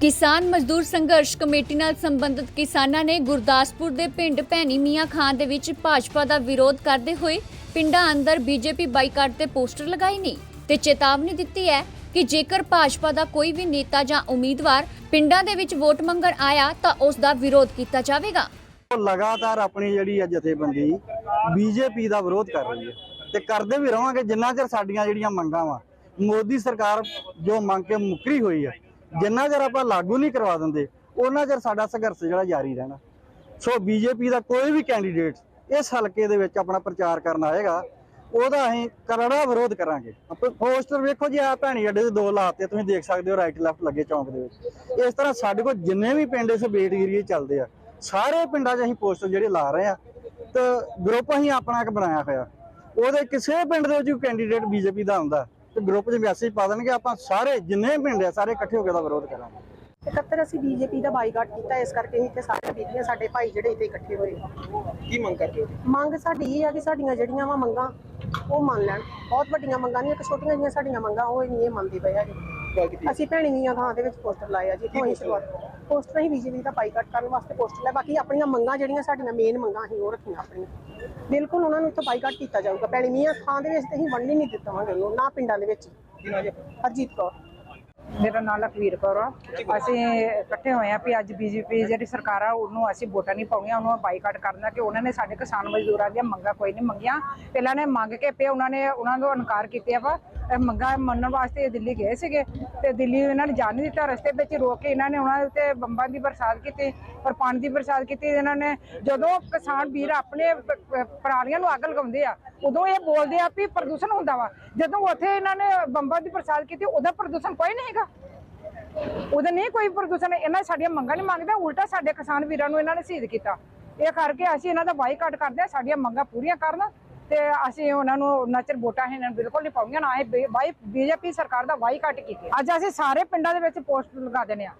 ਕਿਸਾਨ ਮਜ਼ਦੂਰ ਸੰਘਰਸ਼ ਕਮੇਟੀ ਨਾਲ ਸੰਬੰਧਿਤ ਕਿਸਾਨਾਂ ਨੇ ਗੁਰਦਾਸਪੁਰ ਦੇ ਪਿੰਡ ਭੈਣੀ ਮੀਆਂ ਖਾਨ ਦੇ ਵਿੱਚ ਭਾਜਪਾ ਦਾ ਵਿਰੋਧ ਕਰਦੇ ਹੋਏ ਪਿੰਡਾਂ ਅੰਦਰ ਬੀਜੇਪੀ ਬਾਈਕਾਟ ਤੇ ਪੋਸਟਰ ਲਗਾਏ ਨੇ ਤੇ ਚੇਤਾਵਨੀ ਦਿੱਤੀ ਹੈ ਕਿ ਜੇਕਰ ਭਾਜਪਾ ਦਾ ਕੋਈ ਵੀ ਨੇਤਾ ਜਾਂ ਉਮੀਦਵਾਰ ਪਿੰਡਾਂ ਦੇ ਵਿੱਚ ਵੋਟ ਮੰਗਣ ਆਇਆ ਤਾਂ ਉਸ ਦਾ ਵਿਰੋਧ ਕੀਤਾ ਜਾਵੇਗਾ। ਲਗਾਤਾਰ ਆਪਣੀ ਜਿਹੜੀ ਆ ਜਥੇਬੰਦੀ ਬੀਜੇਪੀ ਦਾ ਵਿਰੋਧ ਕਰ ਰਹੀ ਹੈ ਤੇ ਕਰਦੇ ਵੀ ਰਵਾਂਗੇ ਜਿੰਨਾ ਚਿਰ ਸਾਡੀਆਂ ਜਿਹੜੀਆਂ ਮੰਗਾਂ ਵਾ। ਮੋਦੀ ਸਰਕਾਰ ਜੋ ਮੰਗ ਕੇ ਮੁਕਰੀ ਹੋਈ ਹੈ ਜਿੰਨਾ ਚਿਰ ਆਪਾਂ ਲਾਗੂ ਨਹੀਂ ਕਰਵਾ ਦਿੰਦੇ ਉਹਨਾਂ ਚਿਰ ਸਾਡਾ ਸੰਘਰਸ਼ ਜਿਹੜਾ ਜਾਰੀ ਰਹਿਣਾ। ਸੋ ਬੀਜੇਪੀ ਦਾ ਕੋਈ ਵੀ ਕੈਂਡੀਡੇਟ ਇਸ ਹਲਕੇ ਦੇ ਵਿੱਚ ਆਪਣਾ ਪ੍ਰਚਾਰ ਕਰਨ ਆਏਗਾ, ਉਹਦਾ ਅਸੀਂ ਕਰੜਾ ਵਿਰੋਧ ਕਰਾਂਗੇ। ਆਪਾਂ ਪੋਸਟਰ ਵੇਖੋ ਜੀ, ਆ ਭੈਣੀ ਅੱਡੇ ਦੇ ਦੋ ਲਾਤੇ, ਤੁਸੀਂ ਦੇਖ ਸਕਦੇ ਹੋ ਰਾਈਟ ਲੈਫਟ ਲੱਗੇ ਚੌਂਕ ਦੇ ਵਿੱਚ। ਇਸ ਤਰ੍ਹਾਂ ਸਾਡੇ ਕੋਲ ਜਿੰਨੇ ਵੀ ਪਿੰਡ ਇਸ ਬੇਟ ਏਰੀਏ ਚੱਲਦੇ ਆ, ਸਾਰੇ ਪਿੰਡਾਂ 'ਚ ਅਸੀਂ ਪੋਸਟਰ ਜਿਹੜੇ ਲਾ ਰਹੇ ਆ, ਤੇ ਗਰੁੱਪ ਅਸੀਂ ਆਪਣਾ ਇੱਕ ਬਣਾਇਆ ਹੋਇਆ। ਉਹਦੇ ਕਿਸੇ ਪਿੰਡ ਦੇ ਵਿੱਚ ਕੋਈ ਕੈਂਡੀਡੇਟ ਬੀਜੇਪੀ ਦਾ ਹੁੰਦਾ। ਤੇ ਗਰੁੱਪ 'ਚ ਮੈਸੇਜ ਪਾ ਦੇਣਗੇ ਆਪਾਂ ਸਾਰੇ ਜਿੰਨੇ ਪਿੰਡ ਆ ਸਾਰੇ ਇਕੱਠੇ ਹੋ ਕੇ ਦਾ ਵਿਰੋਧ ਕਰਾਂਗੇ। ਇਕੱਤਰ ਅਸੀਂ ਬੀਜੇਪੀ ਦਾ ਬਾਈਕਾਟ ਕੀਤਾ ਇਸ ਕਰਕੇ ਹੀ ਤੇ ਸਾਰੇ ਬੀਬੀਆਂ ਸਾਡੇ ਭਾਈ ਜਿਹੜੇ ਇੱਥੇ ਇਕੱਠੇ ਹੋਏ। ਕੀ ਮੰਗ ਕਰਦੇ ਹੋ? ਮੰਗ ਸਾਡੀ ਇਹ ਆ ਕਿ ਸਾਡੀਆਂ ਜਿਹੜੀਆਂ ਵਾ ਮੰਗਾਂ ਉਹ ਮੰਨ ਲੈਣ। ਬਹੁਤ ਵੱਡੀਆਂ ਮੰਗਾਂ ਨਹੀਂ ਇੱਕ ਛੋਟੀਆਂ ਜਿਹੀਆਂ ਸਾਡੀਆਂ ਮੰਗਾਂ ਉਹ ਨਹੀਂ ਇਹ ਮੰਨਦੀ ਹੈਗੀ। ਕੀਤੀ। ਅਸੀਂ ਭੈਣੀ ਮੀਆਂ ਥਾਂ ਦੇ ਵਿੱਚ ਪੋਸਟਰ ਲਾਏ ਆ ਜੀ ਹੀ ਸ਼ੁਰੂਆਤ ਪੋਸਟਰ ਹੀ ਬੀਜੇਪੀ ਦਾ ਬਾਈਕਾਟ ਕਰਨ ਵਾਸਤੇ ਪੋਸਟਰ ਲਾਏ ਬਾਕੀ ਆਪਣੀਆਂ ਮੰਗਾਂ ਜਿਹੜੀਆਂ ਸਾਡੀਆਂ ਮੇਨ ਮੰਗਾਂ ਅਸੀਂ ਉਹ ਰੱਖੀਆਂ ਆਪਣੀਆਂ। ਬਿਲਕੁਲ ਉਹਨਾਂ ਨੂੰ ਇੱਥੋਂ ਬਾਈਕਾਟ ਕੀਤਾ ਜਾਊਗਾ। ਭੈਣੀ, ਮੀਆਂ ਥਾਂ ਦੇ ਵਿੱਚ ਤੇ ਅਸੀਂ ਵੰਡ ਨਹੀਂ ਦਿੱਤਾਵਾਂਗੇ ਉਹਨੂੰ, ਨਾ ਪਿੰਡਾਂ ਦੇ ਵਿੱਚ। ਹਰਜੀਤ ਕੌਰ। ਮੇਰਾ ਨਾਮ ਲਖਵੀਰ ਕੌਰ ਆ। ਅਸੀਂ ਇਕੱਠੇ ਹੋਏ ਆ ਵੀ ਅੱਜ ਬੀਜੇਪੀ ਜਿਹੜੀ ਸਰਕਾਰ ਆ, ਉਹਨੂੰ ਅਸੀਂ ਵੋਟਾਂ ਨਹੀਂ ਪਾਉਣੀਆਂ, ਉਹਨੂੰ ਬਾਈਕਾਟ ਕਰਨਾ, ਕਿ ਉਹਨਾਂ ਨੇ ਸਾਡੇ ਕਿਸਾਨ ਮਜ਼ਦੂਰਾਂ ਦੀਆਂ ਮੰਗਾਂ ਕੋਈ ਨਹੀਂ ਮੰਗੀਆਂ। ਪਹਿਲਾਂ ਨੇ ਮੰਗ ਕੇ ਪਏ ਉਹਨਾਂ ਨੇ, ਉਹਨਾਂ ਨੂੰ ਇਨਕਾਰ ਕੀਤਾ ਵਾ। ਮੰਗਾਂ ਮੰਨਣ ਵਾਸਤੇ ਦਿੱਲੀ ਗਏ ਸੀਗੇ ਤੇ ਦਿੱਲੀ ਇਹਨਾਂ ਨੇ ਜਾਣ ਨਹੀਂ ਦਿੱਤਾ। ਰਸਤੇ ਵਿੱਚ ਰੋਕ ਕੇ ਇਹਨਾਂ ਨੇ ਉਹਨਾਂ ਦੇ ਬੰਬਾਂ ਦੀ ਬਰਸਾਤ ਕੀਤੀ ਪਰ ਪਾਣੀ ਦੀ ਬਰਸਾਤ ਕੀਤੀ। ਇਹਨਾਂ ਨੇ ਜਦੋਂ ਕਿਸਾਨ ਵੀਰ ਆਪਣੇ ਪਰਾਲੀਆਂ ਨੂੰ ਅੱਗ ਲਗਾਉਂਦੇ ਆ, ਉਦੋਂ ਇਹ ਬੋਲਦੇ ਆ ਵੀ ਪ੍ਰਦੂਸ਼ਣ ਹੁੰਦਾ ਵਾ। ਜਦੋਂ ਉੱਥੇ ਇਹਨਾਂ ਨੇ ਬੰਬਾਂ ਦੀ ਬਰਸਾਤ ਕੀਤੀ, ਉਹਦਾ ਪ੍ਰਦੂਸ਼ਣ ਕੋਈ ਨਹੀਂ ਹੈਗਾ। ਉਹਦਾ ਨਹੀਂ ਕੋਈ ਪ੍ਰਦੂਸ਼ਣ, ਇਹਨਾਂ ਸਾਡੀਆਂ ਮੰਗਾਂ ਨਹੀਂ ਮੰਗਦੇ, ਉਲਟਾ ਸਾਡੇ ਕਿਸਾਨ ਵੀਰਾਂ ਨੂੰ ਇਹਨਾਂ ਨੇ ਸ਼ਹੀਦ ਕੀਤਾ। ਇਹ ਕਰਕੇ ਅਸੀਂ ਇਹਨਾਂ ਦਾ ਬਾਈਕਾਟ ਕਰਦੇ ਹਾਂ ਸਾਡੀਆਂ ਮੰਗਾਂ ਪੂਰੀਆਂ ਕਰਨ। ਤੇ ਅਸੀਂ ਉਹਨਾਂ ਨੂੰ ਚਿਰ ਵੋਟਾਂ ਇਹਨਾਂ ਨੂੰ ਬਿਲਕੁਲ ਨਹੀਂ ਪਾਉਂਗੀਆਂ ਨਾ ਇਹ ਬਾਈ ਬੀਜੇਪੀ ਸਰਕਾਰ ਦਾ ਬਾਈਕਾਟ ਕੀਤੀ। ਅੱਜ ਅਸੀਂ ਸਾਰੇ ਪਿੰਡਾਂ ਦੇ ਵਿੱਚ ਪੋਸਟਰ ਲਗਾ ਦੇਣੇ ਆ